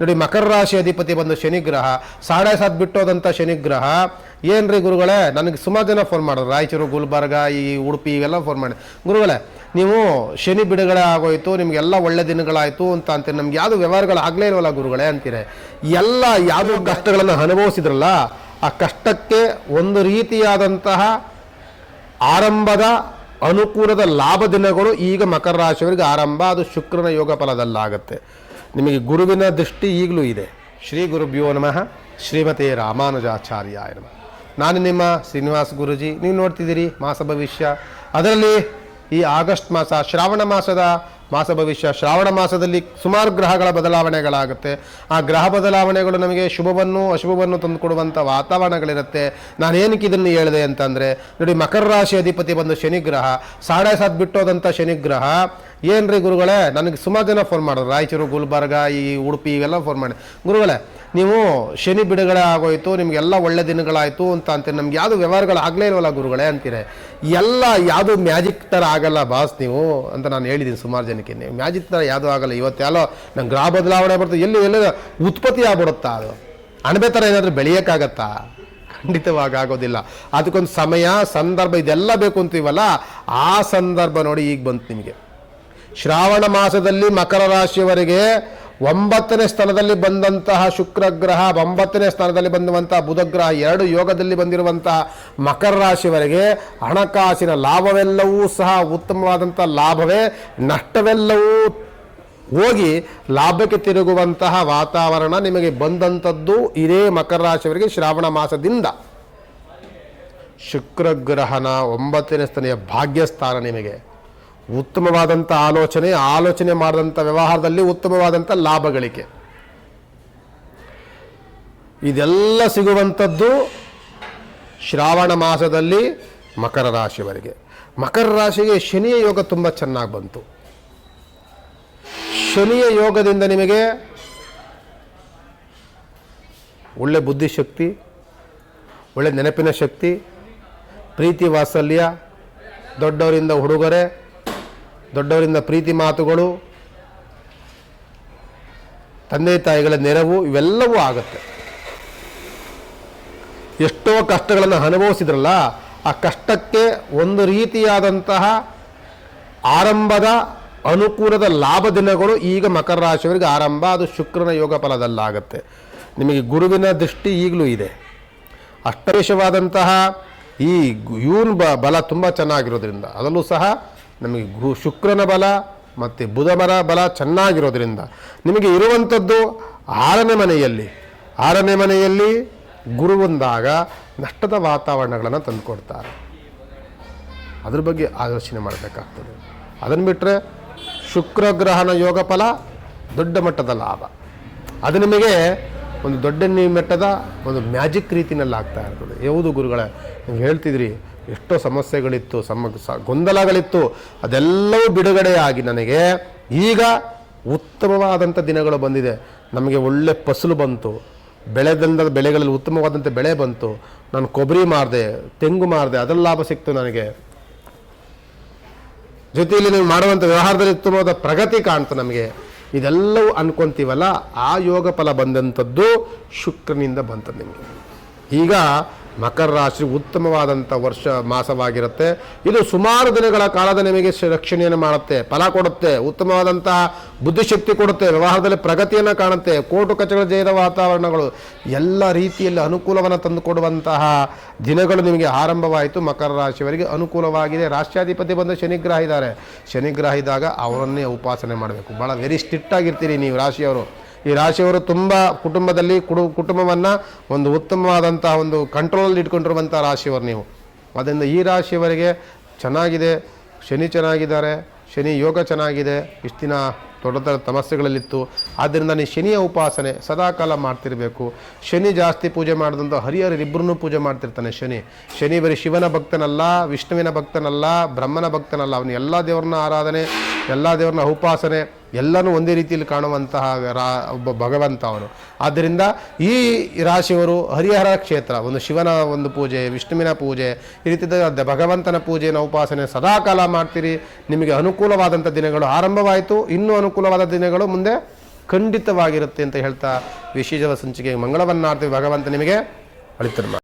ನೋಡಿ, ಮಕರ ರಾಶಿ ಅಧಿಪತಿ ಬಂದು ಶನಿಗ್ರಹ, ಸಾಡೆ ಸಾತ್ ಬಿಟ್ಟೋದಂಥ ಶನಿಗ್ರಹ. ಏನ್ರಿ ಗುರುಗಳೇ, ನನಗೆ ಸುಮಾರು ಜನ ಫೋನ್ ಮಾಡಿದ್ರು. ರಾಯಚೂರು, ಗುಲ್ಬರ್ಗ, ಈ ಉಡುಪಿ, ಇವೆಲ್ಲ ಫೋನ್ ಮಾಡಿ ಗುರುಗಳೇ, ನೀವು ಶನಿ ಬಿಡುಗಡೆ ಆಗೋಯ್ತು, ನಿಮಗೆಲ್ಲ ಒಳ್ಳೆ ದಿನಗಳಾಯಿತು ಅಂತ ಅಂತೀರಿ. ನಮ್ಗೆ ಯಾವುದು ವ್ಯವಹಾರಗಳು ಆಗಲೇ ಇಲ್ವಲ್ಲ ಗುರುಗಳೇ ಅಂತೀರಿ. ಎಲ್ಲ ಯಾವುದೋ ಕಷ್ಟಗಳನ್ನು ಅನುಭವಿಸಿದ್ರಲ್ಲ, ಆ ಕಷ್ಟಕ್ಕೆ ಒಂದು ರೀತಿಯಾದಂತಹ ಆರಂಭದ ಅನುಕೂಲದ ಲಾಭ ದಿನಗಳು ಈಗ ಮಕರ ರಾಶಿಯವರಿಗೆ ಆರಂಭ. ಅದು ಶುಕ್ರನ ಯೋಗ ಫಲದಲ್ಲಾಗುತ್ತೆ. ನಿಮಗೆ ಗುರುವಿನ ದೃಷ್ಟಿ ಈಗಲೂ ಇದೆ. ಶ್ರೀ ಗುರುಭ್ಯೋ ನಮಃ. ಶ್ರೀಮತಿ ರಾಮಾನುಜಾಚಾರ್ಯ ನಮಃ. ನಾನು ನಿಮ್ಮ ಶ್ರೀನಿವಾಸ ಗುರುಜಿ. ನೀವು ನೋಡ್ತಿದ್ದೀರಿ ಮಾಸ ಭವಿಷ್ಯ. ಅದರಲ್ಲಿ ಈ ಆಗಸ್ಟ್ ಮಾಸ, ಶ್ರಾವಣ ಮಾಸದ ಮಾಸ ಭವಿಷ್ಯ. ಶ್ರಾವಣ ಮಾಸದಲ್ಲಿ ಸುಮಾರು ಗ್ರಹಗಳ ಬದಲಾವಣೆಗಳಾಗುತ್ತೆ. ಆ ಗ್ರಹ ಬದಲಾವಣೆಗಳು ನಮಗೆ ಶುಭವನ್ನು ಅಶುಭವನ್ನು ತಂದುಕೊಡುವಂಥ ವಾತಾವರಣಗಳಿರುತ್ತೆ. ನಾನು ಏನಕ್ಕೆ ಇದನ್ನು ಹೇಳಿದೆ ಅಂತಂದರೆ, ನೋಡಿ ಮಕರ ರಾಶಿ ಅಧಿಪತಿ ಬಂದು ಶನಿಗ್ರಹ. ಸಾಡೆ ಸಾತ್ ಬಿಟ್ಟೋದಂಥ ಶನಿಗ್ರಹ. ಏನ್ರಿ ಗುರುಗಳೇ? ನನಗೆ ಸುಮಾರು ಜನ ಫೋನ್ ಮಾಡಿದ್ರು. ರಾಯಚೂರು, ಗುಲ್ಬರ್ಗ, ಈ ಉಡುಪಿ ಇವೆಲ್ಲ ಫೋನ್ ಮಾಡಿ. ಗುರುಗಳೇ, ನೀವು ಶನಿ ಬಿಡುಗಡೆ ಆಗೋಯ್ತು, ನಿಮಗೆಲ್ಲ ಒಳ್ಳೆ ದಿನಗಳಾಯಿತು ಅಂತ ಅಂತೀರಿ. ನಮ್ಗೆ ಯಾವುದು ವ್ಯವಹಾರಗಳು ಆಗಲೇ ಇಲ್ವಲ್ಲ ಗುರುಗಳೇ ಅಂತೀರಿ. ಎಲ್ಲ ಯಾವುದು ಮ್ಯಾಜಿಕ್ ಥರ ಆಗಲ್ಲ ಬಾಸ್ ನೀವು ಅಂತ ನಾನು ಹೇಳಿದ್ದೀನಿ ಸುಮಾರು ಜನಕ್ಕೆ. ನೀವು ಮ್ಯಾಜಿಕ್ ಥರ ಯಾವುದೂ ಆಗಲ್ಲ. ಇವತ್ತು ಎಲ್ಲೋ ನಂಗೆ ಗ್ರಹ ಬದಲಾವಣೆ ಬರ್ತದೆ. ಎಲ್ಲಿ ಎಲ್ಲ ಉತ್ಪತ್ತಿ ಆಗ್ಬಿಡುತ್ತಾ ಅದು? ಅಣಬೆ ಥರ ಏನಾದರೂ ಬೆಳೆಯೋಕ್ಕಾಗತ್ತಾ? ಖಂಡಿತವಾಗಿ ಆಗೋದಿಲ್ಲ. ಅದಕ್ಕೊಂದು ಸಮಯ, ಸಂದರ್ಭ ಇದೆಲ್ಲ ಬೇಕು ಅಂತೀವಲ್ಲ, ಆ ಸಂದರ್ಭ ನೋಡಿ ಈಗ ಬಂತು ನಿಮಗೆ. ಶ್ರಾವಣ ಮಾಸದಲ್ಲಿ ಮಕರ ರಾಶಿಯವರಿಗೆ ಒಂಬತ್ತನೇ ಸ್ಥಾನದಲ್ಲಿ ಬಂದಂತಹ ಶುಕ್ರ ಗ್ರಹ ಒಂಬತ್ತನೇ ಸ್ಥಾನದಲ್ಲಿ ಬಂದುವಂತಹ ಬುಧ ಗ್ರಹ ಎರಡು ಯೋಗದಲ್ಲಿ ಬಂದಿರುವಂತಹ ಮಕರ ರಾಶಿಯವರಿಗೆ ಹಣಕಾಸಿನ ಲಾಭವೆಲ್ಲವೂ ಸಹ ಉತ್ತಮವಾದಂಥ ಲಾಭವೇ. ನಷ್ಟವೆಲ್ಲವೂ ಹೋಗಿ ಲಾಭಕ್ಕೆ ತಿರುಗುವಂತಹ ವಾತಾವರಣ ನಿಮಗೆ ಬಂದಂಥದ್ದು ಇದೇ ಮಕರ ರಾಶಿಯವರಿಗೆ ಶ್ರಾವಣ ಮಾಸದಿಂದ. ಶುಕ್ರಗ್ರಹನ ಒಂಬತ್ತನೇ ಸ್ಥಾನೆಯ ಭಾಗ್ಯಸ್ಥಾನ ನಿಮಗೆ. ಉತ್ತಮವಾದಂಥ ಆಲೋಚನೆ ಆಲೋಚನೆ ಮಾಡಿದಂಥ ವ್ಯವಹಾರದಲ್ಲಿ ಉತ್ತಮವಾದಂಥ ಲಾಭ ಗಳಿಕೆ ಇದೆಲ್ಲ ಸಿಗುವಂಥದ್ದು ಶ್ರಾವಣ ಮಾಸದಲ್ಲಿ ಮಕರ ರಾಶಿಯವರಿಗೆ. ಮಕರ ರಾಶಿಗೆ ಶನಿಯ ಯೋಗ ತುಂಬ ಚೆನ್ನಾಗಿ ಬಂತು. ಶನಿಯ ಯೋಗದಿಂದ ನಿಮಗೆ ಒಳ್ಳೆ ಬುದ್ಧಿಶಕ್ತಿ, ಒಳ್ಳೆ ನೆನಪಿನ ಶಕ್ತಿ, ಪ್ರೀತಿ ವಾತ್ಸಲ್ಯ, ದೊಡ್ಡವರಿಂದ ಹುಡುಗರೆ ದೊಡ್ಡವರಿಂದ ಪ್ರೀತಿ ಮಾತುಗಳು, ತಂದೆ ತಾಯಿಗಳ ನೆರವು ಇವೆಲ್ಲವೂ ಆಗುತ್ತೆ. ಎಷ್ಟೋ ಕಷ್ಟಗಳನ್ನು ಅನುಭವಿಸಿದ್ರಲ್ಲ, ಆ ಕಷ್ಟಕ್ಕೆ ಒಂದು ರೀತಿಯಾದಂತಹ ಆರಂಭದ ಅನುಕೂಲದ ಲಾಭ ದಿನಗಳು ಈಗ ಮಕರ ರಾಶಿಯವರಿಗೆ ಆರಂಭ, ಅದು ಶುಕ್ರನ ಯೋಗ ಫಲದಲ್ಲಾಗುತ್ತೆ. ನಿಮಗೆ ಗುರುವಿನ ದೃಷ್ಟಿ ಈಗಲೂ ಇದೆ. ಅಷ್ಟವೇಶವಾದಂತಹ ಈ ಯೂನ್ ಬಲ ತುಂಬ ಚೆನ್ನಾಗಿರೋದ್ರಿಂದ ಅದರಲ್ಲೂ ಸಹ ನಮಗೆ ಗುರು ಶುಕ್ರನ ಬಲ ಮತ್ತು ಬುಧಮರ ಬಲ ಚೆನ್ನಾಗಿರೋದ್ರಿಂದ ನಿಮಗೆ ಇರುವಂಥದ್ದು ಆರನೇ ಮನೆಯಲ್ಲಿ. ಆರನೇ ಮನೆಯಲ್ಲಿ ಗುರು ಬಂದಾಗ ನಷ್ಟದ ವಾತಾವರಣಗಳನ್ನು ತಂದುಕೊಡ್ತಾರೆ. ಅದ್ರ ಬಗ್ಗೆ ಆಲೋಚನೆ ಮಾಡಬೇಕಾಗ್ತದೆ. ಅದನ್ನು ಬಿಟ್ಟರೆ ಶುಕ್ರ ಗ್ರಹಣ ಯೋಗ ಫಲ ದೊಡ್ಡ ಮಟ್ಟದ ಲಾಭ. ಅದು ನಿಮಗೆ ಒಂದು ದೊಡ್ಡ ಮಟ್ಟದ ಒಂದು ಮ್ಯಾಜಿಕ್ ರೀತಿಯಲ್ಲಿ ಆಗ್ತಾ ಇರ್ತದೆ. ಯಾವುದು ಗುರುಗಳೇ, ನೀವು ಹೇಳ್ತಿದ್ರಿ ಎಷ್ಟೋ ಸಮಸ್ಯೆಗಳಿತ್ತು, ಸಮ ಗೊಂದಲಗಳಿತ್ತು, ಅದೆಲ್ಲವೂ ಬಿಡುಗಡೆಯಾಗಿ ನನಗೆ ಈಗ ಉತ್ತಮವಾದಂಥ ದಿನಗಳು ಬಂದಿದೆ. ನಮಗೆ ಒಳ್ಳೆ ಫಸಲು ಬಂತು. ಬೆಳೆದಂಥ ಬೆಳೆಗಳಲ್ಲಿ ಉತ್ತಮವಾದಂಥ ಬೆಳೆ ಬಂತು. ನಾನು ಕೊಬ್ಬರಿ ಮಾರಿದೆ, ತೆಂಗು ಮಾರಿದೆ ಅದರ ಲಾಭ ಸಿಕ್ತು ನನಗೆ. ಜೊತೆಯಲ್ಲಿ ನೀವು ಮಾಡುವಂಥ ವ್ಯವಹಾರದಲ್ಲಿ ಉತ್ತಮವಾದ ಪ್ರಗತಿ ಕಾಣ್ತು ನಮಗೆ. ಇದೆಲ್ಲವೂ ಅನ್ಕೊಂತೀವಲ್ಲ, ಆ ಯೋಗ ಫಲ ಬಂದಂಥದ್ದು ಶುಕ್ರನಿಂದ ಬಂತು ನಿಮಗೆ. ಈಗ ಮಕರ ರಾಶಿ ಉತ್ತಮವಾದಂಥ ವರ್ಷ ಮಾಸವಾಗಿರುತ್ತೆ. ಇದು ಸುಮಾರು ದಿನಗಳ ಕಾಲದ ನಿಮಗೆ ರಕ್ಷಣೆಯನ್ನು ಮಾಡುತ್ತೆ. ಫಲ ಕೊಡುತ್ತೆ. ಉತ್ತಮವಾದಂತಹ ಬುದ್ಧಿಶಕ್ತಿ ಕೊಡುತ್ತೆ. ವ್ಯವಹಾರದಲ್ಲಿ ಪ್ರಗತಿಯನ್ನು ಕಾಣುತ್ತೆ. ಕೋಟು ಕಚಗಳ ಜಯದ ವಾತಾವರಣಗಳು ಎಲ್ಲ ರೀತಿಯಲ್ಲಿ ಅನುಕೂಲವನ್ನು ತಂದುಕೊಡುವಂತಹ ದಿನಗಳು ನಿಮಗೆ ಆರಂಭವಾಯಿತು. ಮಕರ ರಾಶಿಯವರಿಗೆ ಅನುಕೂಲವಾಗಿದೆ. ರಾಷ್ಟ್ರಾಧಿಪತಿ ಬಂದ ಶನಿಗ್ರಹ ಇದ್ದಾರೆ. ಶನಿಗ್ರಹ ಇದ್ದಾಗ ಅವರನ್ನೇ ಉಪಾಸನೆ ಮಾಡಬೇಕು. ಭಾಳ ವೆರಿ ಸ್ಟ್ರಿಕ್ಟ್ ಆಗಿರ್ತೀರಿ ನೀವು ರಾಶಿಯವರು. ಈ ರಾಶಿಯವರು ತುಂಬ ಕುಟುಂಬದಲ್ಲಿ ಕುಡು, ಕುಟುಂಬವನ್ನು ಒಂದು ಉತ್ತಮವಾದಂತಹ ಒಂದು ಕಂಟ್ರೋಲಲ್ಲಿ ಇಟ್ಕೊಂಡಿರುವಂಥ ರಾಶಿಯವರು ನೀವು. ಅದರಿಂದ ಈ ರಾಶಿಯವರಿಗೆ ಚೆನ್ನಾಗಿದೆ, ಶನಿ ಚೆನ್ನಾಗಿದ್ದಾರೆ, ಶನಿ ಯೋಗ ಚೆನ್ನಾಗಿದೆ, ಇಷ್ಟು ದಿನ ದೊಡ್ಡ ದೊಡ್ಡ ಸಮಸ್ಯೆಗಳಲ್ಲಿತ್ತು ಆದ್ದರಿಂದ ನೀವು ಶನಿಯ ಉಪಾಸನೆ ಸದಾಕಾಲ ಮಾಡ್ತಿರಬೇಕು. ಶನಿ ಜಾಸ್ತಿ ಪೂಜೆ ಮಾಡಿದಂಥ ಹರಿಹರಿಬ್ಬರನ್ನೂ ಪೂಜೆ ಮಾಡ್ತಿರ್ತಾನೆ ಶನಿ. ಶನಿ ಬರೀ ಶಿವನ ಭಕ್ತನಲ್ಲ, ವಿಷ್ಣುವಿನ ಭಕ್ತನಲ್ಲ, ಬ್ರಹ್ಮನ ಭಕ್ತನಲ್ಲ, ಅವನು ಎಲ್ಲ ದೇವರನ್ನ ಆರಾಧನೆ ಎಲ್ಲ ದೇವ್ರನ್ನ ಉಪಾಸನೆ ಎಲ್ಲನೂ ಒಂದೇ ರೀತಿಯಲ್ಲಿ ಕಾಣುವಂತಹ ರಾ, ಒಬ್ಬ ಭಗವಂತ ಅವನು. ಆದ್ದರಿಂದ ಈ ರಾಶಿಯವರು ಹರಿಹರ ಕ್ಷೇತ್ರ, ಒಂದು ಶಿವನ ಒಂದು ಪೂಜೆ, ವಿಷ್ಣುವಿನ ಪೂಜೆ, ಈ ರೀತಿ ಭಗವಂತನ ಪೂಜೆನ ಉಪಾಸನೆ ಸದಾಕಾಲ ಮಾಡ್ತೀರಿ. ನಿಮಗೆ ಅನುಕೂಲವಾದಂಥ ದಿನಗಳು ಆರಂಭವಾಯಿತು. ಇನ್ನೂ ಅನುಕೂಲವಾದ ದಿನಗಳು ಮುಂದೆ ಖಂಡಿತವಾಗಿರುತ್ತೆ ಅಂತ ಹೇಳ್ತಾ ವಿಶೇಷ ಸಂಚಿಕೆ ಮಂಗಳವನ್ನಾರ್ತಿ ಭಗವಂತ ನಿಮಗೆ ಅಳಿತರ್ಮ